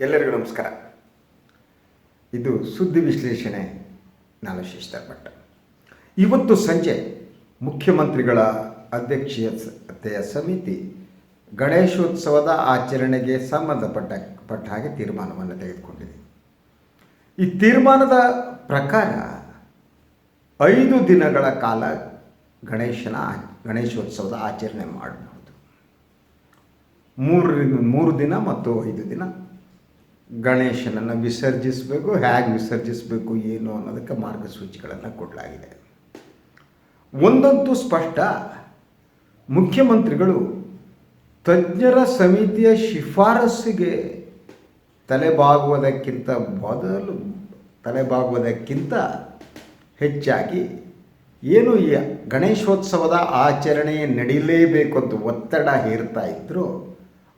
ಎಲ್ಲರಿಗೂ ನಮಸ್ಕಾರ. ಇದು ಸುದ್ದಿ ವಿಶ್ಲೇಷಣೆ, ನಾನು ಶಿಸ್ತರ್ ಭಟ್ ಇವತ್ತು ಸಂಜೆ ಮುಖ್ಯಮಂತ್ರಿಗಳ ಅಧ್ಯಕ್ಷತೆಯ ಸಮಿತಿ ಗಣೇಶೋತ್ಸವದ ಆಚರಣೆಗೆ ಸಂಬಂಧಪಟ್ಟ, ಪಟ್ಟ ಹಾಗೆ ತೀರ್ಮಾನವನ್ನು ತೆಗೆದುಕೊಂಡಿದೆ. ಈ ತೀರ್ಮಾನದ ಪ್ರಕಾರ ಐದು ದಿನಗಳ ಕಾಲ ಗಣೇಶನ ಗಣೇಶೋತ್ಸವದ ಆಚರಣೆ ಮಾಡಬಹುದು. ಮೂರರಿಂದ, ಮೂರು ದಿನ ಮತ್ತು ಐದು ದಿನ. ಗಣೇಶನನ್ನು ವಿಸರ್ಜಿಸಬೇಕು, ಹೇಗೆ ವಿಸರ್ಜಿಸಬೇಕು, ಏನು ಅನ್ನೋದಕ್ಕೆ ಮಾರ್ಗಸೂಚಿಗಳನ್ನು ಕೊಡಲಾಗಿದೆ. ಒಂದಂತೂ ಸ್ಪಷ್ಟ, ಮುಖ್ಯಮಂತ್ರಿಗಳು ತಜ್ಞರ ಸಮಿತಿಯ ಶಿಫಾರಸ್ಸಿಗೆ ತಲೆಬಾಗುವುದಕ್ಕಿಂತ ಮೊದಲು ತಲೆಬಾಗುವುದಕ್ಕಿಂತ ಹೆಚ್ಚಾಗಿ ಏನು ಈ ಗಣೇಶೋತ್ಸವದ ಆಚರಣೆ ನಡೀಲೇಬೇಕು ಅಂತ ಒತ್ತಡ ಹೇರ್ತಾ ಇದ್ದರೂ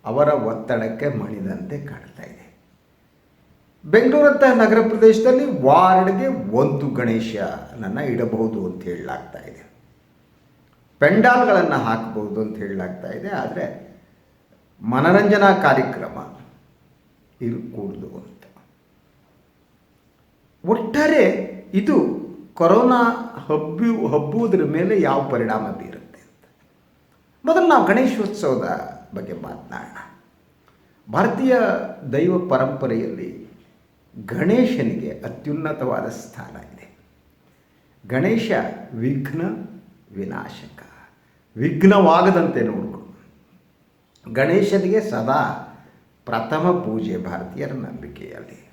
ಅವರ ಒತ್ತಡಕ್ಕೆ ಮಣಿದಂತೆ ಕಾಣ್ತಾ ಇದೆ. ಬೆಂಗಳೂರಂತಹ ನಗರ ಪ್ರದೇಶದಲ್ಲಿ ವಾರ್ಡ್ಗೆ ಒಂದು ಗಣೇಶನನ್ನು ಇಡಬಹುದು ಅಂತ ಹೇಳಲಾಗ್ತಾ ಇದೆ. ಪೆಂಡಾಲ್ಗಳನ್ನು ಹಾಕಬಹುದು ಅಂತ ಹೇಳಲಾಗ್ತಾ ಇದೆ, ಆದರೆ ಮನರಂಜನಾ ಕಾರ್ಯಕ್ರಮ ಇರಕೂಡದು ಅಂತ. ಒಟ್ಟಾರೆ ಇದು ಕೊರೋನಾ ಹಬ್ಬಿ, ಹಬ್ಬುವುದರ ಮೇಲೆ ಯಾವ ಪರಿಣಾಮ ಬೀರುತ್ತೆ ಅಂತ. ಮೊದಲು ನಾವು ಗಣೇಶೋತ್ಸವದ ಬಗ್ಗೆ ಮಾತನಾಡೋಣ. ಭಾರತೀಯ ದೈವ ಪರಂಪರೆಯಲ್ಲಿ ಗಣೇಶನಿಗೆ ಅತ್ಯುನ್ನತವಾದ ಸ್ಥಾನ ಇದೆ. ಗಣೇಶ ವಿಘ್ನ ವಿನಾಶಕ. ವಿಘ್ನವಾಗದಂತೆ ನೋಡಿಕೊಂಡು ಗಣೇಶನಿಗೆ ಸದಾ ಪ್ರಥಮ ಪೂಜೆ ಭಾರತೀಯರ ನಂಬಿಕೆಯಲ್ಲಿ.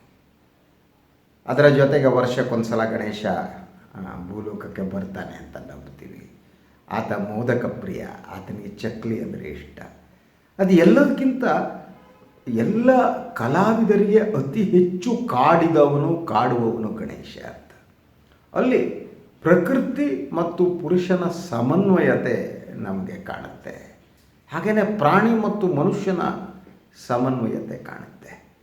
ಅದರ ಜೊತೆಗೆ ವರ್ಷಕ್ಕೊಂದ್ಸಲ ಗಣೇಶ ಭೂಲೋಕಕ್ಕೆ ಬರ್ತಾನೆ ಅಂತ ನಂಬ್ತೀವಿ. ಆತ ಮೋದಕ ಪ್ರಿಯ, ಆತನಿಗೆ ಚಕ್ಲಿ ಅಂದರೆ ಇಷ್ಟ. ಅದು ಎಲ್ಲದಕ್ಕಿಂತ ಎಲ್ಲ ಕಲಾವಿದರಿಗೆ ಅತಿ ಹೆಚ್ಚು ಕಾಡಿದವನು, ಕಾಡುವವನು ಗಣೇಶ ಅಂತ. ಅಲ್ಲಿ ಪ್ರಕೃತಿ ಮತ್ತು ಪುರುಷನ ಸಮನ್ವಯತೆ ನಮಗೆ ಕಾಣುತ್ತೆ. ಹಾಗೆಯೇ ಪ್ರಾಣಿ ಮತ್ತು ಮನುಷ್ಯನ ಸಮನ್ವಯತೆ ಕಾಣುತ್ತೆ.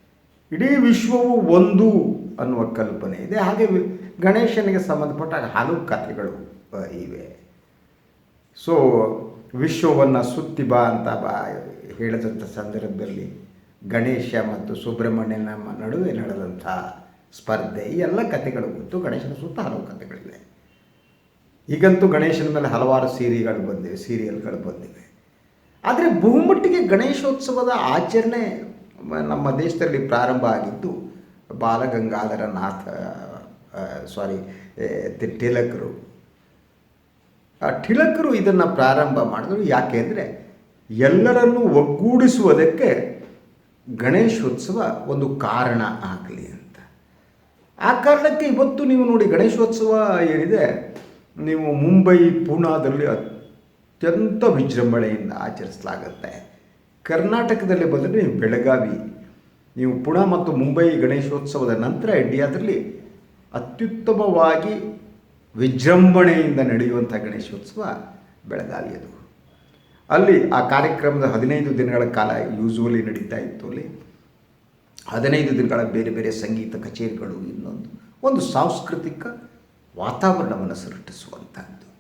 ಇಡೀ ವಿಶ್ವವು ಒಂದು ಅನ್ನುವ ಕಲ್ಪನೆ ಇದೆ. ಹಾಗೆ ಗಣೇಶನಿಗೆ ಸಂಬಂಧಪಟ್ಟ ಹಲವು ಕಥೆಗಳು ಇವೆ. ಸೊ ವಿಶ್ವವನ್ನು ಸುತ್ತಿ ಬಾ ಅಂತ ಬಾ, ಹೇಳಿದಂಥ ಸಂದರ್ಭದಲ್ಲಿ ಗಣೇಶ ಮತ್ತು ಸುಬ್ರಹ್ಮಣ್ಯನ ನಡುವೆ ನಡೆದಂಥ ಸ್ಪರ್ಧೆ, ಈ ಎಲ್ಲ ಕಥೆಗಳು ಗೊತ್ತು. ಗಣೇಶನ ಸುತ್ತ ಹಲವು ಕಥೆಗಳಿವೆ. ಈಗಂತೂ ಗಣೇಶನ ಮೇಲೆ ಹಲವಾರು ಸೀರಿಗಳು ಬಂದಿವೆ, ಸೀರಿಯಲ್ಗಳು ಬಂದಿವೆ. ಆದರೆ ಬಹುಮಟ್ಟಿಗೆ ಗಣೇಶೋತ್ಸವದ ಆಚರಣೆ ನಮ್ಮ ದೇಶದಲ್ಲಿ ಪ್ರಾರಂಭ ಆಗಿದ್ದು ಬಾಲಗಂಗಾಧರ ನಾಥ ಸಾರಿ ತಿಲಕರು. ಆ ಟಿಳಕರು ಇದನ್ನು ಪ್ರಾರಂಭ ಮಾಡಿದ್ರು. ಯಾಕೆಂದರೆ ಎಲ್ಲರನ್ನೂ ಒಗ್ಗೂಡಿಸುವುದಕ್ಕೆ ಗಣೇಶೋತ್ಸವ ಒಂದು ಕಾರಣ ಆಗಲಿ ಅಂತ. ಆ ಕಾರಣಕ್ಕೆ ಇವತ್ತು ನೀವು ನೋಡಿ ಗಣೇಶೋತ್ಸವ ಏನಿದೆ, ನೀವು ಮುಂಬೈ ಪೂನಾದಲ್ಲಿ ಅತ್ಯಂತ ವಿಜೃಂಭಣೆಯಿಂದ ಆಚರಿಸಲಾಗುತ್ತೆ. ಕರ್ನಾಟಕದಲ್ಲಿ ಬಂದರೆ ನೀವು ಬೆಳಗಾವಿ, ನೀವು ಪುಣೆ ಮತ್ತು ಮುಂಬೈ ಗಣೇಶೋತ್ಸವದ ನಂತರ ಇಂಡಿಯಾದಲ್ಲಿ ಅತ್ಯುತ್ತಮವಾಗಿ ವಿಜೃಂಭಣೆಯಿಂದ ನಡೆಯುವಂಥ ಗಣೇಶೋತ್ಸವ ಬೆಳಗಾವಿಯದು. ಅಲ್ಲಿ ಆ ಕಾರ್ಯಕ್ರಮದ ಹದಿನೈದು ದಿನಗಳ ಕಾಲ ಯೂಸುವಲಿ ನಡೀತಾ ಇತ್ತು ಅಲ್ಲಿ. ಹದಿನೈದು ದಿನಗಳ ಬೇರೆ ಬೇರೆ ಸಂಗೀತ ಕಚೇರಿಗಳು ಇನ್ನೊಂದು. ಒಂದು ಸಾಂಸ್ಕೃತಿಕ ವಾತಾವರಣವನ್ನು ಸೃಷ್ಟಿಸುವಂಥದ್ದು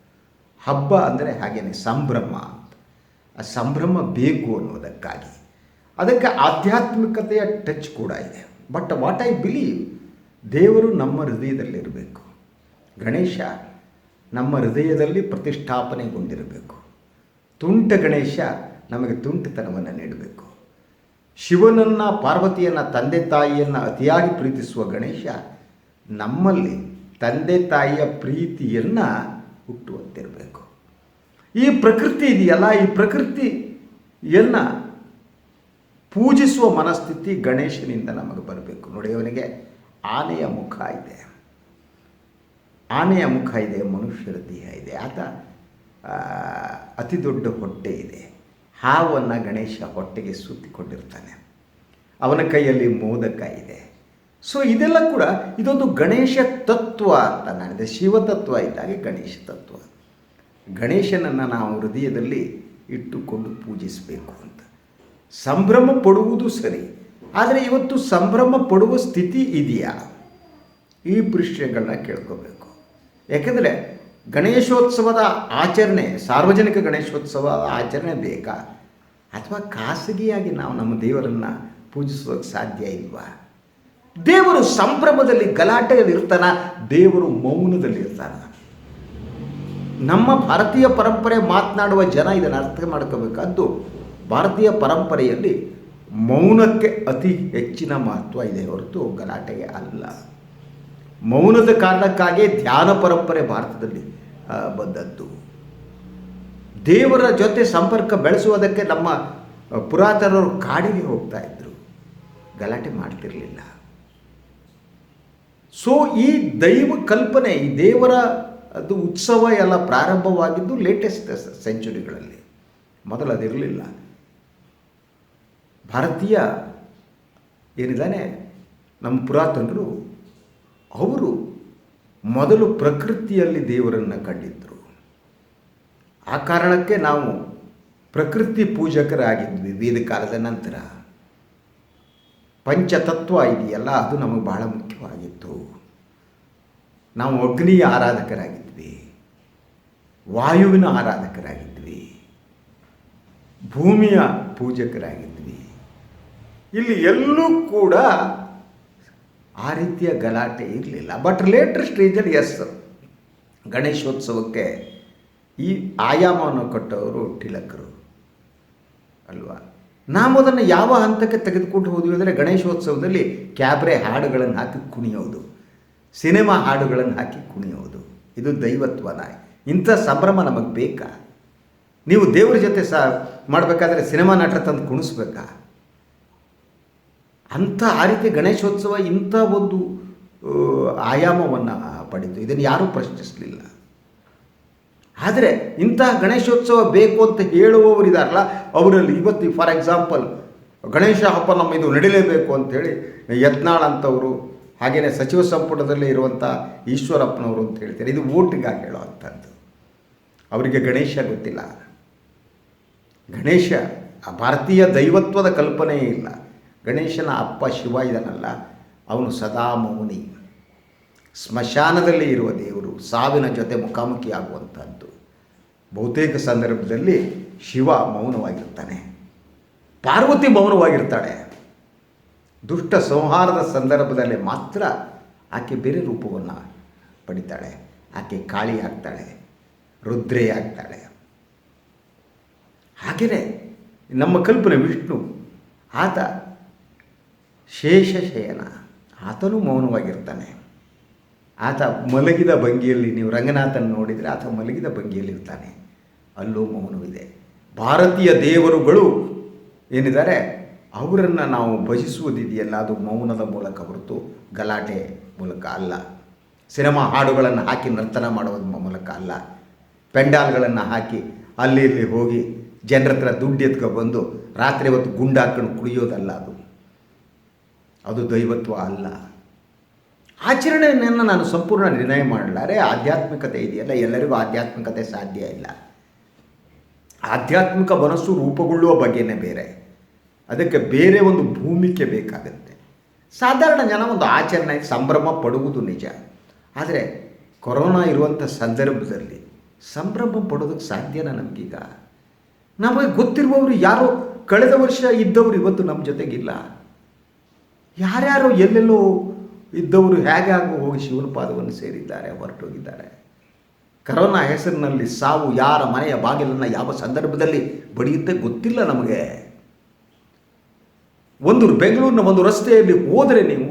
ಹಬ್ಬ ಅಂದರೆ ಹಾಗೇನೆ ಸಂಭ್ರಮ ಅಂತ. ಆ ಸಂಭ್ರಮ ಬೇಕು ಅನ್ನೋದಕ್ಕಾಗಿ. ಅದಕ್ಕೆ ಆಧ್ಯಾತ್ಮಿಕತೆಯ ಟಚ್ ಕೂಡ ಇದೆ. ಬಟ್ ವಾಟ್ ಐ ಬಿಲೀವ್ ದೇವರು ನಮ್ಮ ಹೃದಯದಲ್ಲಿರಬೇಕು. ಗಣೇಶ ನಮ್ಮ ಹೃದಯದಲ್ಲಿ ಪ್ರತಿಷ್ಠಾಪನೆಗೊಂಡಿರಬೇಕು. ತುಂಟ ಗಣೇಶ ನಮಗೆ ತುಂಟತನವನ್ನು ನೀಡಬೇಕು. ಶಿವನನ್ನು, ಪಾರ್ವತಿಯನ್ನು, ತಂದೆ ತಾಯಿಯನ್ನು ಅತಿಯಾಗಿ ಪ್ರೀತಿಸುವ ಗಣೇಶ ನಮ್ಮಲ್ಲಿ ತಂದೆ ತಾಯಿಯ ಪ್ರೀತಿಯನ್ನು ಹುಟ್ಟುವಂತಿರಬೇಕು. ಈ ಪ್ರಕೃತಿ ಇದೆಯಲ್ಲ, ಈ ಪ್ರಕೃತಿಯನ್ನು ಪೂಜಿಸುವ ಮನಸ್ಥಿತಿ ಗಣೇಶನಿಂದ ನಮಗೆ ಬರಬೇಕು. ನೋಡಿ ಅವನಿಗೆ ಆನೆಯ ಮುಖ ಇದೆ. ಆನೆಯ ಮುಖ ಇದೆ, ಮನುಷ್ಯರ ದೇಹ ಇದೆ. ಆತ ಅತಿ ದೊಡ್ಡ ಹೊಟ್ಟೆ ಇದೆ. ಹಾವನ್ನು ಗಣೇಶ ಹೊಟ್ಟೆಗೆ ಸುತ್ತಿಕೊಂಡಿರ್ತಾನೆ. ಅವನ ಕೈಯಲ್ಲಿ ಮೋದಕ ಇದೆ. ಸೊ ಇದೆಲ್ಲ ಕೂಡ ಇದೊಂದು ಗಣೇಶ ತತ್ವ ಅಂತ ನಾನಿದೆ ಶಿವತತ್ವ ಇದ್ದಾಗೆ ಗಣೇಶ ತತ್ವ. ಗಣೇಶನನ್ನು ನಾವು ಹೃದಯದಲ್ಲಿ ಇಟ್ಟುಕೊಂಡು ಪೂಜಿಸಬೇಕು ಅಂತ. ಸಂಭ್ರಮ ಪಡುವುದು ಸರಿ. ಆದರೆ ಇವತ್ತು ಸಂಭ್ರಮ ಪಡುವ ಸ್ಥಿತಿ ಇದೆಯಾ? ಈ ಪ್ರಶ್ನೆಗಳನ್ನ ಕೇಳ್ಕೋಬೇಕು. ಯಾಕೆಂದರೆ ಗಣೇಶೋತ್ಸವದ ಆಚರಣೆ, ಸಾರ್ವಜನಿಕ ಗಣೇಶೋತ್ಸವ ಆಚರಣೆ ಬೇಕಾ? ಅಥವಾ ಖಾಸಗಿಯಾಗಿ ನಾವು ನಮ್ಮ ದೇವರನ್ನು ಪೂಜಿಸೋಕೆ ಸಾಧ್ಯ ಇಲ್ವಾ? ದೇವರು ಸಂಭ್ರಮದಲ್ಲಿ ಗಲಾಟೆಯಲ್ಲಿ ಇರ್ತಾನ, ದೇವರು ಮೌನದಲ್ಲಿ ಇರ್ತಾನ. ನಮ್ಮ ಭಾರತೀಯ ಪರಂಪರೆ ಮಾತನಾಡುವ ಜನ ಇದನ್ನು ಅರ್ಥ ಮಾಡ್ಕೋಬೇಕಾದ್ದು, ಭಾರತೀಯ ಪರಂಪರೆಯಲ್ಲಿ ಮೌನಕ್ಕೆ ಅತಿ ಹೆಚ್ಚಿನ ಮಹತ್ವ ಇದೆ ಹೊರತು ಗಲಾಟೆಗೆ ಅಲ್ಲ. ಮೌನದ ಕಾರಣಕ್ಕಾಗಿ ಧ್ಯಾನ ಪರಂಪರೆ ಭಾರತದಲ್ಲಿ ಬಂದದ್ದು. ದೇವರ ಜೊತೆ ಸಂಪರ್ಕ ಬೆಳೆಸುವುದಕ್ಕೆ ನಮ್ಮ ಪುರಾತನರು ಕಾಡಿಗೆ ಹೋಗ್ತಾ ಇದ್ರು. ಗಲಾಟೆ ಮಾಡ್ತಿರಲಿಲ್ಲ. ಸೊ ಈ ದೈವ ಕಲ್ಪನೆ, ಈ ದೇವರ ಅದು ಉತ್ಸವ ಎಲ್ಲ ಪ್ರಾರಂಭವಾಗಿದ್ದು ಲೇಟೆಸ್ಟ್ ಸೆಂಚುರಿಗಳಲ್ಲಿ ಮೊದಲು ಅದಿರಲಿಲ್ಲ. ಭಾರತೀಯ ಏನಿದ್ದಾನೆ ನಮ್ಮ ಪುರಾತನರು ಅವರು ಮೊದಲು ಪ್ರಕೃತಿಯಲ್ಲಿ ದೇವರನ್ನು ಕಂಡಿದ್ದರು ಆ ಕಾರಣಕ್ಕೆ ನಾವು ಪ್ರಕೃತಿ ಪೂಜಕರಾಗಿದ್ವಿ ವೇದ ಕಾಲದ ನಂತರ. ಪಂಚತತ್ವ ಇದೆಯಲ್ಲ, ಅದು ನಮಗೆ ಬಹಳ ಮುಖ್ಯವಾಗಿತ್ತು. ನಾವು ಅಗ್ನಿಯ ಆರಾಧಕರಾಗಿದ್ವಿ, ವಾಯುವಿನ ಆರಾಧಕರಾಗಿದ್ವಿ, ಭೂಮಿಯ ಪೂಜಕರಾಗಿದ್ವಿ. ಇಲ್ಲಿ ಎಲ್ಲೂ ಕೂಡ ಆ ರೀತಿಯ ಗಲಾಟೆ ಇರಲಿಲ್ಲ. ಬಟ್ ಲೇಟರ್ ಸ್ಟೇಜಲ್ಲಿ ಎಸ್ ಗಣೇಶೋತ್ಸವಕ್ಕೆ ಈ ಆಯಾಮವನ್ನು ಕೊಟ್ಟವರು ಟಿಲಕರು ಅಲ್ವಾ? ನಾವು ಅದನ್ನು ಯಾವ ಹಂತಕ್ಕೆ ತೆಗೆದುಕೊಂಡು ಹೋದ್ವಿ ಅಂದರೆ ಗಣೇಶೋತ್ಸವದಲ್ಲಿ ಕ್ಯಾಬ್ರೆ ಹಾಡುಗಳನ್ನು ಹಾಕಿ ಕುಣಿಯೋದು, ಸಿನಿಮಾ ಹಾಡುಗಳನ್ನು ಹಾಕಿ ಕುಣಿಯೋದು. ಇದು ದೈವತ್ವನ. ಇಂಥ ಸಂಭ್ರಮ ನಮಗೆ ಬೇಕಾ? ನೀವು ದೇವರ ಜೊತೆ ಸಹ ಮಾಡಬೇಕಾದ್ರೆ ಸಿನಿಮಾ ನಾಟಕ ತಂದು ಕುಣಿಸ್ಬೇಕಾ? ಅಂಥ ಆ ರೀತಿ ಗಣೇಶೋತ್ಸವ ಇಂಥ ಒಂದು ಆಯಾಮವನ್ನು ಪಡೆಯಿತು ಇದನ್ನು ಯಾರೂ ಪ್ರಶ್ನಿಸಲಿಲ್ಲ. ಆದರೆ ಇಂತಹ ಗಣೇಶೋತ್ಸವ ಬೇಕು ಅಂತ ಹೇಳುವವರು ಇದಾರಲ್ಲ, ಅವರಲ್ಲಿ ಇವತ್ತು ಫಾರ್ ಎಕ್ಸಾಂಪಲ್ ಗಣೇಶ ಹಬ್ಬ ನಮ್ಮ ಇದು ನಡೀಲೇಬೇಕು ಅಂಥೇಳಿ ಯತ್ನಾಳ್ ಅಂತವರು ಹಾಗೆಯೇ ಸಚಿವ ಸಂಪುಟದಲ್ಲಿ ಇರುವಂಥ ಈಶ್ವರಪ್ಪನವರು ಅಂತ ಹೇಳ್ತಾರೆ. ಇದು ಓಟಿಗಾಗಿ ಹೇಳುವಂಥದ್ದು ಅವರಿಗೆ ಗಣೇಶ ಗೊತ್ತಿಲ್ಲ. ಗಣೇಶ ಆ ಭಾರತೀಯ ದೈವತ್ವದ ಕಲ್ಪನೆಯೇ ಇಲ್ಲ. ಗಣೇಶನ ಅಪ್ಪ ಶಿವ ಇದನ್ನಲ್ಲ ಅವನು ಸದಾ ಮೌನಿ. ಸ್ಮಶಾನದಲ್ಲಿ ಇರುವ ದೇವರು ಸಾವಿನ ಜೊತೆ ಮುಖಾಮುಖಿ ಆಗುವಂಥದ್ದು ಬಹುತೇಕ ಸಂದರ್ಭದಲ್ಲಿ ಶಿವ ಮೌನವಾಗಿರ್ತಾನೆ. ಪಾರ್ವತಿ ಮೌನವಾಗಿರ್ತಾಳೆ. ದುಷ್ಟ ಸಂಹಾರದ ಸಂದರ್ಭದಲ್ಲಿ ಮಾತ್ರ ಆಕೆ ಬೇರೆ ರೂಪವನ್ನು ಪಡಿತಾಳೆ. ಆಕೆ ಕಾಳಿ ಆಗ್ತಾಳೆ, ರುದ್ರೇ ಆಗ್ತಾಳೆ. ಹಾಗೆಯೇ ನಮ್ಮ ಕಲ್ಪನೆ ವಿಷ್ಣು ಆತ ಶೇಷಶಯನ ಆತನು ಮೌನವಾಗಿರ್ತಾನೆ. ಆತ ಮಲಗಿದ ಭಂಗಿಯಲ್ಲಿ ನೀವು ರಂಗನಾಥನ ನೋಡಿದರೆ ಆತ ಮಲಗಿದ ಭಂಗಿಯಲ್ಲಿರ್ತಾನೆ ಅಲ್ಲೂ ಮೌನವಿದೆ. ಭಾರತೀಯ ದೇವರುಗಳು ಏನಿದ್ದಾರೆ? ಅವರನ್ನು ನಾವು ಭಜಿಸುವುದಿದೆಯಲ್ಲ, ಅದು ಮೌನದ ಮೂಲಕ ಹೊರತು ಗಲಾಟೆ ಮೂಲಕ ಅಲ್ಲ. ಸಿನಿಮಾ ಹಾಡುಗಳನ್ನು ಹಾಕಿ ನರ್ತನ ಮಾಡೋದ್ರ ಮೂಲಕ ಅಲ್ಲ. ಪೆಂಡಾಲ್ಗಳನ್ನು ಹಾಕಿ ಅಲ್ಲಿ ಇಲ್ಲಿ ಹೋಗಿ ಜನರ ಹತ್ರ ದುಡ್ಡು ಎತ್ಕೊ ಬಂದು ರಾತ್ರಿ ಹೊತ್ತು ಗುಂಡು ಹಾಕೊಂಡು ಕುಡಿಯೋದಲ್ಲ ಅದು. ಅದು ದೈವತ್ವ ಅಲ್ಲ. ಆಚರಣೆಯನ್ನು ನಾನು ಸಂಪೂರ್ಣ ನಿರ್ಣಯ ಮಾಡಲಾರೆ ಆಧ್ಯಾತ್ಮಿಕತೆ ಇದೆಯಲ್ಲ, ಎಲ್ಲರಿಗೂ ಆಧ್ಯಾತ್ಮಿಕತೆ ಸಾಧ್ಯ ಇಲ್ಲ. ಆಧ್ಯಾತ್ಮಿಕ ಮನಸ್ಸು ರೂಪುಗೊಳ್ಳುವ ಬಗ್ಗೆನೇ ಬೇರೆ. ಅದಕ್ಕೆ ಬೇರೆ ಒಂದು ಭೂಮಿಕೆ ಬೇಕಾಗುತ್ತೆ. ಸಾಧಾರಣ ಜನ ಒಂದು ಆಚರಣೆ, ಸಂಭ್ರಮ ಪಡುವುದು ನಿಜ. ಆದರೆ, ಕೊರೋನಾ ಇರುವಂಥ ಸಂದರ್ಭದಲ್ಲಿ ಸಂಭ್ರಮ ಪಡೋದಕ್ಕೆ ಸಾಧ್ಯನಾ ನಮಗೀಗ? ನಮಗೆ ಗೊತ್ತಿರುವವರು ಯಾರೋ, ಕಳೆದ ವರ್ಷ ಇದ್ದವರು ಇವತ್ತು ನಮ್ಮ ಜೊತೆಗಿಲ್ಲ. ಯಾರ್ಯಾರೋ ಎಲ್ಲೆಲ್ಲೋ ಇದ್ದವರು ಹೇಗೆ ಹೋಗಿ ಶಿವನ ಪಾದವನ್ನು ಸೇರಿದ್ದಾರೆ, ಹೊರಟೋಗಿದ್ದಾರೆ. ಕರೋನಾ ಹೆಸರಿನಲ್ಲಿ ಸಾವು ಯಾರ ಮನೆಯ ಬಾಗಿಲನ್ನು ಯಾವ ಸಂದರ್ಭದಲ್ಲಿ ಬಡಿಯುತ್ತೆ ಗೊತ್ತಿಲ್ಲ ನಮಗೆ. ಒಂದು ಬೆಂಗಳೂರಿನ ಒಂದು ರಸ್ತೆಯಲ್ಲಿ ಹೋದರೆ ನೀವು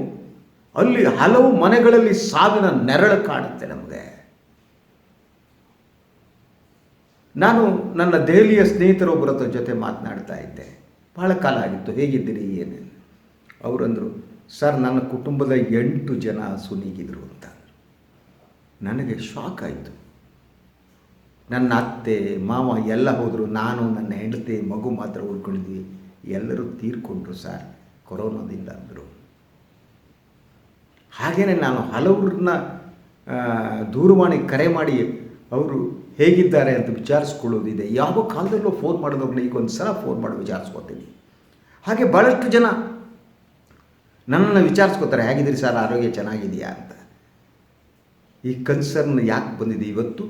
ಅಲ್ಲಿ ಹಲವು ಮನೆಗಳಲ್ಲಿ ಸಾವಿನ ನೆರಳು ಕಾಣುತ್ತೆ ನಮಗೆ. ನಾನು ನನ್ನ ದೆಹಲಿಯ ಸ್ನೇಹಿತರೊಬ್ಬರ ಜೊತೆ ಮಾತನಾಡ್ತಾ ಇದ್ದೆ. ಬಹಳ ಕಾಲ ಆಗಿತ್ತು, ಹೇಗಿದ್ದೀರಿ ಏನು ಅವರಂದರು, ಸರ್, ನನ್ನ ಕುಟುಂಬದ ಎಂಟು ಜನ ಸುನೀಗಿದ್ರು ಅಂತ. ನನಗೆ ಶಾಕ್ ಆಯಿತು. ನನ್ನ ಅತ್ತೆ, ಮಾವ ಎಲ್ಲ ಹೋದರು, ನಾನು ನನ್ನ ಹೆಂಡತಿ, ಮಗು ಮಾತ್ರ ಉಳ್ಕೊಂಡಿದ್ವಿ ಎಲ್ಲರೂ ತೀರ್ಕೊಂಡ್ರು ಸರ್, ಕೊರೋನಾದಿಂದ ಅಂದರು. ಹಾಗೆಯೇ ನಾನು ಹಲವ್ರನ್ನ ದೂರವಾಣಿ ಕರೆ ಮಾಡಿ, ಅವರು ಹೇಗಿದ್ದಾರೆ ಅಂತ ವಿಚಾರಿಸ್ಕೊಳ್ಳೋದಿದೆ. ಯಾವ ಕಾಲದಲ್ಲೂ ಫೋನ್ ಮಾಡಿದವ್ರನ್ನ ಈಗ ಒಂದು ಸಲ ಫೋನ್ ಮಾಡಿ ವಿಚಾರಿಸ್ಕೋತೀನಿ. ಹಾಗೆ ಭಾಳಷ್ಟು ಜನ ನನ್ನನ್ನು ವಿಚಾರಿಸ್ಕೋತಾರೆ, ಹೇಗಿದ್ದೀರಿ ಸರ್? ಆರೋಗ್ಯ ಚೆನ್ನಾಗಿದೆಯಾ ಅಂತ. ಈ ಕನ್ಸರ್ನ್ ಯಾಕೆ ಬಂದಿದೆ? ಇವತ್ತು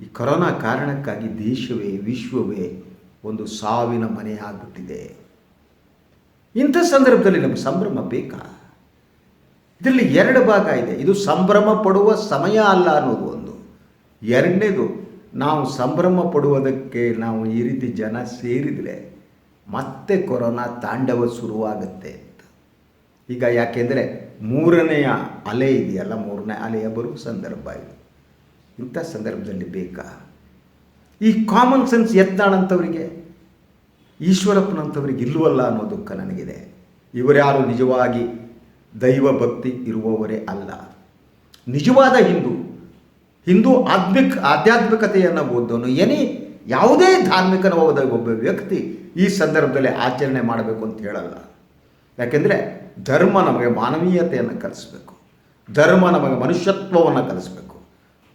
ಈ ಕೊರೋನಾ ಕಾರಣಕ್ಕಾಗಿ ದೇಶವೇ, ವಿಶ್ವವೇ ಒಂದು ಸಾವಿನ ಮನೆ ಆಗಿಬಿಟ್ಟಿದೆ. ಇಂಥ ಸಂದರ್ಭದಲ್ಲಿ ನಮ್ಮ ಸಂಭ್ರಮ ಬೇಕಾ? ಇದರಲ್ಲಿ ಎರಡು ಭಾಗ ಇದೆ. ಇದು ಸಂಭ್ರಮ ಪಡುವ ಸಮಯ ಅಲ್ಲ ಅನ್ನೋದು ಒಂದು. ಎರಡನೇದು, ನಾವು ಸಂಭ್ರಮ ಪಡುವುದಕ್ಕೆ ನಾವು ಈ ರೀತಿ ಜನ ಸೇರಿದರೆ ಮತ್ತೆ ಕೊರೋನಾ ತಾಂಡವ ಶುರುವಾಗುತ್ತೆ. ಈಗ ಯಾಕೆಂದರೆ ಮೂರನೆಯ ಅಲೆ ಇದೆಯಲ್ಲ, ಮೂರನೇ ಅಲೆಯ ಬರುವ ಸಂದರ್ಭ ಇದು. ಇಂಥ ಸಂದರ್ಭದಲ್ಲಿ ಬೇಕಾ? ಈ ಕಾಮನ್ ಸೆನ್ಸ್ ಎತ್ತಾಳಂಥವರಿಗೆ ಈಶ್ವರಪ್ಪನಂಥವ್ರಿಗೆ ಇಲ್ವಲ್ಲ ಅನ್ನೋ ದುಃಖ ನನಗಿದೆ. ಇವರ್ಯಾರು ನಿಜವಾಗಿ ದೈವ ಭಕ್ತಿ ಇರುವವರೇ ಅಲ್ಲ. ನಿಜವಾದ ಹಿಂದೂ ಹಿಂದೂ ಆಧ್ಮಿಕ್, ಆಧ್ಯಾತ್ಮಿಕತೆಯನ್ನು ಓದೋನು ಏನೇ ಯಾವುದೇ ಧಾರ್ಮಿಕನವಾದ ಒಬ್ಬ ವ್ಯಕ್ತಿ ಈ ಸಂದರ್ಭದಲ್ಲಿ ಆಚರಣೆ ಮಾಡಬೇಕು ಅಂತ ಹೇಳಲ್ಲ. ಯಾಕೆಂದರೆ ಧರ್ಮ ನಮಗೆ ಮಾನವೀಯತೆಯನ್ನು ಕಲಿಸ್ಬೇಕು. ಧರ್ಮ ನಮಗೆ ಮನುಷ್ಯತ್ವವನ್ನು ಕಲಿಸ್ಬೇಕು.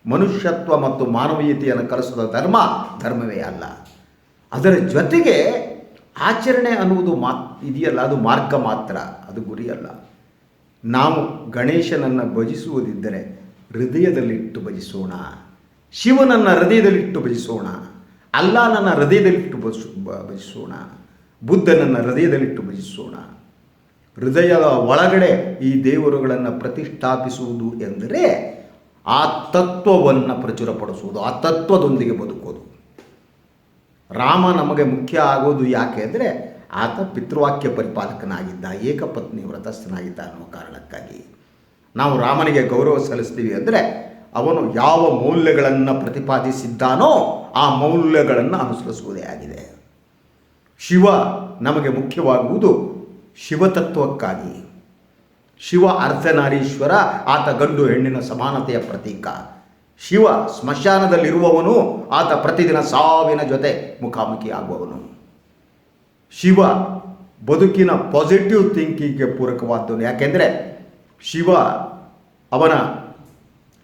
ಮನುಷ್ಯತ್ವ ಮತ್ತು ಮಾನವೀಯತೆಯನ್ನು ಕಲಿಸೋದ ಧರ್ಮ, ಧರ್ಮವೇ ಅಲ್ಲ. ಅದರ ಜೊತೆಗೆ ಆಚರಣೆ ಅನ್ನುವುದು ಮಾ, ಇದೆಯಲ್ಲ, ಅದು ಮಾರ್ಗ ಮಾತ್ರ, ಅದು ಗುರಿಯಲ್ಲ. ನಾವು ಗಣೇಶನನ್ನು ಭಜಿಸುವುದಿದ್ದರೆ ಹೃದಯದಲ್ಲಿಟ್ಟು ಭಜಿಸೋಣ. ಶಿವನನ್ನು ಹೃದಯದಲ್ಲಿಟ್ಟು ಭಜಿಸೋಣ. ಅಲ್ಲಾನನ್ನು ಹೃದಯದಲ್ಲಿಟ್ಟು ಭಜಿಸೋಣ. ಬುದ್ಧನನ್ನು ಹೃದಯದಲ್ಲಿಟ್ಟು ಭಜಿಸೋಣ. ಹೃದಯದ ಒಳಗಡೆ ಈ ದೇವರುಗಳನ್ನು ಪ್ರತಿಷ್ಠಾಪಿಸುವುದು ಎಂದರೆ ಆ ತತ್ವವನ್ನು ಪ್ರಚುರಪಡಿಸುವುದು, ಆ ತತ್ವದೊಂದಿಗೆ ಬದುಕೋದು. ರಾಮ ನಮಗೆ ಮುಖ್ಯ ಆಗೋದು ಯಾಕೆ ಅಂದರೆ ಆತ ಪಿತೃವಾಕ್ಯ ಪರಿಪಾಲಕನಾಗಿದ್ದ, ಏಕಪತ್ನಿ ವ್ರತಸ್ಥನಾಗಿದ್ದ ಅನ್ನುವ ಕಾರಣಕ್ಕಾಗಿ. ನಾವು ರಾಮನಿಗೆ ಗೌರವ ಸಲ್ಲಿಸ್ತೀವಿ ಅಂದರೆ ಅವನು ಯಾವ ಮೌಲ್ಯಗಳನ್ನು ಪ್ರತಿಪಾದಿಸಿದ್ದಾನೋ ಆ ಮೌಲ್ಯಗಳನ್ನು ಅನುಸರಿಸುವುದೇ ಆಗಿದೆ. ಶಿವ ನಮಗೆ ಮುಖ್ಯವಾಗುವುದು ಶಿವತತ್ವಕ್ಕಾಗಿ. ಶಿವ ಅರ್ಧನಾರೀಶ್ವರ, ಆತ ಗಂಡು ಹೆಣ್ಣಿನ ಸಮಾನತೆಯ ಪ್ರತೀಕ. ಶಿವ ಸ್ಮಶಾನದಲ್ಲಿರುವವನು, ಆತ ಪ್ರತಿದಿನ ಸಾವಿನ ಜೊತೆ ಮುಖಾಮುಖಿ ಆಗುವವನು. ಶಿವ ಬದುಕಿನ ಪಾಸಿಟಿವ್ ಥಿಂಕಿಂಗ್ಗೆ ಪೂರಕವಾದವನು. ಯಾಕೆಂದರೆ ಶಿವ ಅವನ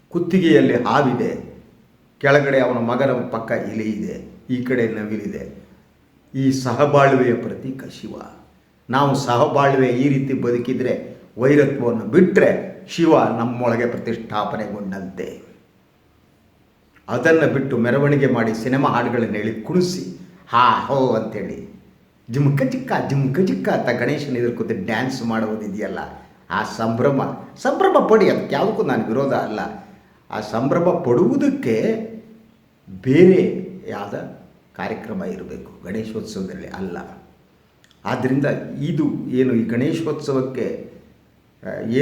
ಕುತ್ತಿಗೆಯಲ್ಲಿ ಹಾವಿದೆ, ಕೆಳಗಡೆ ಅವನ ಮಗನ ಪಕ್ಕ ಇಲಿ ಇದೆ, ಈ ಕಡೆ ನವಿಲಿದೆ. ಈ ಸಹಬಾಳ್ವೆಯ ಪ್ರತೀಕ ಶಿವ. ನಾವು ಸಹಬಾಳ್ವೆ ಈ ರೀತಿ ಬದುಕಿದರೆ ವೈರತ್ವವನ್ನು ಬಿಟ್ಟರೆ ಶಿವ ನಮ್ಮೊಳಗೆ ಪ್ರತಿಷ್ಠಾಪನೆಗೊಂಡಂತೆ. ಅದನ್ನು ಬಿಟ್ಟು ಮೆರವಣಿಗೆ ಮಾಡಿ ಸಿನಿಮಾ ಹಾಡುಗಳನ್ನು ಹೇಳಿ ಕುಣಿಸಿ, ಹಾ ಹೋ ಅಂತೇಳಿ. ಜಿಮ್ಕ ಚಿಕ್ಕ ಜಿಮ್ಕ ಚಿಕ್ಕ ಅಂತ ಗಣೇಶನ ಎದುರು ಕೂತು ಡ್ಯಾನ್ಸ್ ಮಾಡುವುದಿದೆಯಲ್ಲ, ಆ ಸಂಭ್ರಮ ಸಂಭ್ರಮ ಪಡಿ, ಅದಕ್ಕೆ ಯಾವುದಕ್ಕೂ ನಾನು ವಿರೋಧ ಅಲ್ಲ. ಆ ಸಂಭ್ರಮ ಪಡುವುದಕ್ಕೆ ಬೇರೆ ಯಾವುದ ಕಾರ್ಯಕ್ರಮ ಇರಬೇಕು, ಗಣೇಶೋತ್ಸವದಲ್ಲಿ ಅಲ್ಲ. ಆದ್ದರಿಂದ ಇದು ಏನು ಈ ಗಣೇಶೋತ್ಸವಕ್ಕೆ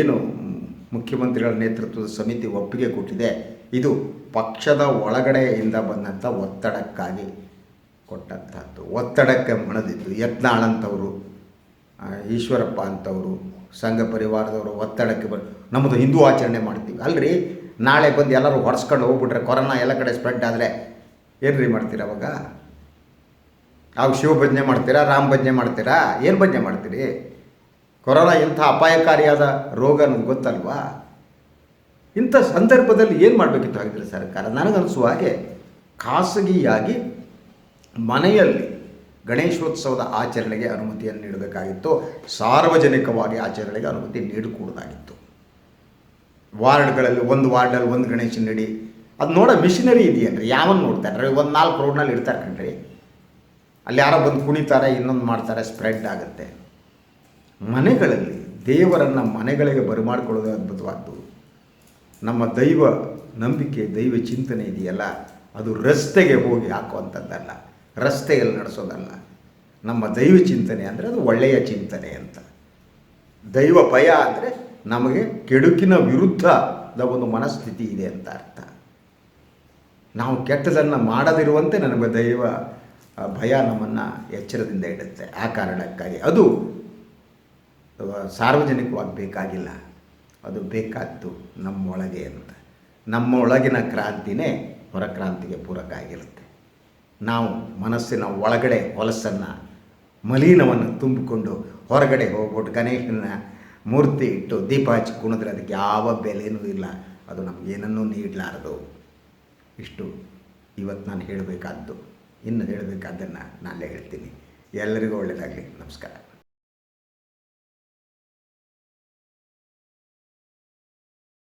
ಏನು ಮುಖ್ಯಮಂತ್ರಿಗಳ ನೇತೃತ್ವದ ಸಮಿತಿ ಒಪ್ಪಿಗೆ ಕೊಟ್ಟಿದೆ, ಇದು ಪಕ್ಷದ ಒಳಗಡೆಯಿಂದ ಬಂದಂಥ ಒತ್ತಡಕ್ಕಾಗಿ ಕೊಟ್ಟಂಥದ್ದು ಒತ್ತಡಕ್ಕೆ ಮಣದಿದ್ದು. ಯತ್ನಾಳ್ ಅಂತವರು ಈಶ್ವರಪ್ಪ ಅಂತವರು, ಸಂಘ ಪರಿವಾರದವರು ಒತ್ತಡಕ್ಕೆ ಬಂದು, ನಮ್ಮದು ಹಿಂದೂ ಆಚರಣೆ ಮಾಡ್ತೀವಿ. ಅಲ್ರಿ? ನಾಳೆ ಬಂದು ಎಲ್ಲರೂ ಹೊಡೆಸ್ಕೊಂಡು ಹೋಗ್ಬಿಟ್ರೆ ಕೊರೋನಾ ಎಲ್ಲ ಕಡೆ ಸ್ಪ್ರೆಡ್ ಆದರೆ ಏನು ರೀ ಮಾಡ್ತೀರ ಅವಾಗ? ಅವಾಗ ಶಿವ ಭಜನೆ ಮಾಡ್ತೀರಾ, ರಾಮ ಭಜನೆ ಮಾಡ್ತೀರಾ, ಏನು ಭಜನೆ ಮಾಡ್ತೀರಿ? ಕೊರೋನಾ ಇಂಥ ಅಪಾಯಕಾರಿಯಾದ ರೋಗ ನಮ್ಗೆ ಗೊತ್ತಲ್ವಾ? ಇಂಥ ಸಂದರ್ಭದಲ್ಲಿ ಏನು ಮಾಡಬೇಕಿತ್ತು ಹಾಗಿದ್ರೆ ಸರ್ಕಾರ? ನನಗನ್ನಿಸುವ ಹಾಗೆ ಖಾಸಗಿಯಾಗಿ ಮನೆಯಲ್ಲಿ ಗಣೇಶೋತ್ಸವದ ಆಚರಣೆಗೆ ಅನುಮತಿಯನ್ನು ನೀಡಬೇಕಾಗಿತ್ತು. ಸಾರ್ವಜನಿಕವಾಗಿ ಆಚರಣೆಗೆ ಅನುಮತಿ ನೀಡಕೂಡದಾಗಿತ್ತು. ವಾರ್ಡ್ಗಳಲ್ಲಿ ಒಂದು ವಾರ್ಡಲ್ಲಿ ಒಂದು ಗಣೇಶನ ನೀಡಿ. ಅದು ನೋಡೋ ಮಿಷಿನರಿ ರೀ ಯಾವನ್ನು ನೋಡ್ತಾರೆ ಒಂದು ನಾಲ್ಕು ರೋಡ್ನಲ್ಲಿ ಇಡ್ತಾರೆ ಕಣ್ರಿ. ಅಲ್ಲಿ ಯಾರೋ ಬಂದು ಕುಣಿತಾರೆ, ಇನ್ನೊಂದು ಮಾಡ್ತಾರೆ ಸ್ಪ್ರೆಡ್ ಆಗುತ್ತೆ. ಮನೆಗಳಲ್ಲಿ ದೇವರನ್ನು ಮನೆಗಳಿಗೆ ಬರಮಾಡ್ಕೊಳ್ಳೋದೇ ಅದ್ಭುತವಾದ್ದು. ನಮ್ಮ ದೈವ ನಂಬಿಕೆ, ದೈವ ಚಿಂತನೆ ಇದೆಯಲ್ಲ, ಅದು ರಸ್ತೆಗೆ ಹೋಗಿ ಹಾಕುವಂಥದ್ದಲ್ಲ, ರಸ್ತೆಯಲ್ಲಿ ನಡೆಸೋದಲ್ಲ. ನಮ್ಮ ದೈವ ಚಿಂತನೆ ಅಂದರೆ ಅದು ಒಳ್ಳೆಯ ಚಿಂತನೆ ಅಂತ. ದೈವ ಭಯ ಅಂದರೆ ನಮಗೆ ಕೆಡುಕಿನ ವಿರುದ್ಧದ ಒಂದು ಮನಸ್ಥಿತಿ ಇದೆ ಅಂತ ಅರ್ಥ. ನಾವು ಕೆಟ್ಟದನ್ನು ಮಾಡದಿರುವಂತೆ ನನಗೆ ದೈವ ಭಯ ನಮ್ಮನ್ನು ಎಚ್ಚರದಿಂದ ಇಡುತ್ತೆ. ಆ ಕಾರಣಕ್ಕಾಗಿ ಅದು ಸಾರ್ವಜನಿಕವಾಗಿ ಬೇಕಾಗಿಲ್ಲ ಅದು ಬೇಕಾದ್ದು ನಮ್ಮೊಳಗೆ ಅಂತ. ನಮ್ಮೊಳಗಿನ ಕ್ರಾಂತಿನೇ ಹೊರ ಕ್ರಾಂತಿಗೆ ಪೂರಕ ಆಗಿರುತ್ತೆ. ನಾವು ಮನಸ್ಸಿನ ಒಳಗಡೆ ಹೊಲಸನ್ನು, ಮಲೀನವನ್ನು ತುಂಬಿಕೊಂಡು ಹೊರಗಡೆ ಹೋಗ್ಬಿಟ್ಟು ಗಣೇಶನ ಮೂರ್ತಿ ಇಟ್ಟು ದೀಪ ಹಚ್ಚಿ ಕುಣಿದ್ರೆ ಅದಕ್ಕೆ ಯಾವ ಬೆಲೆನೂ ಇಲ್ಲ. ಅದು ನಮಗೇನನ್ನೂ ನೀಡಲಾರದು. ಇಷ್ಟು ಇವತ್ತು ನಾನು ಹೇಳಬೇಕಾದ್ದು. ಇನ್ನು ಹೇಳಬೇಕಾದ್ದನ್ನು ನಾನೇ ಹೇಳ್ತೀನಿ. ಎಲ್ಲರಿಗೂ ಒಳ್ಳೆಯದಾಗಲಿ ನಮಸ್ಕಾರ.